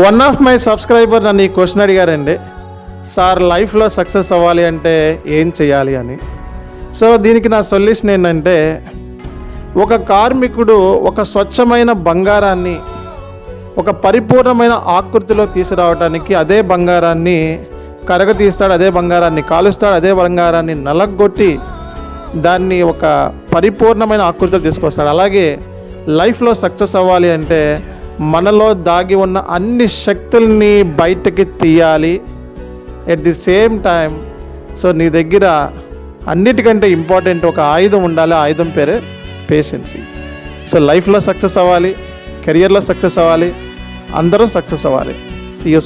One of my subscriber నన్ను ఈ question అడిగారండి. సార్ లైఫ్లో సక్సెస్ అవ్వాలి అంటే ఏం చేయాలి అని? సో దీనికి నా సొల్యూషన్ ఏంటంటే ఒక కార్మికుడు ఒక స్వచ్ఛమైన బంగారాన్ని ఒక పరిపూర్ణమైన ఆకృతిలో తీసుకురావడానికి అదే బంగారాన్ని కరగతీస్తాడు అదే బంగారాన్ని కాలుస్తాడు అదే బంగారాన్ని నలగొట్టి దాన్ని ఒక పరిపూర్ణమైన ఆకృతిలో తీసుకొస్తాడు. అలాగే లైఫ్లో సక్సెస్ అవ్వాలి అంటే మనలో దాగి ఉన్న అన్ని శక్తుల్ని బయటకి తీయాలి. At the same time so నీ దగ్గర అన్నిటికంటే ఇంపార్టెంట్ ఒక ఆయుధం ఉండాలి. ఆయుధం పేరే పేషెన్సీ సో లైఫ్లో సక్సెస్ అవ్వాలి కెరియర్లో సక్సెస్ అవ్వాలి అందరూ సక్సెస్ అవ్వాలి. See you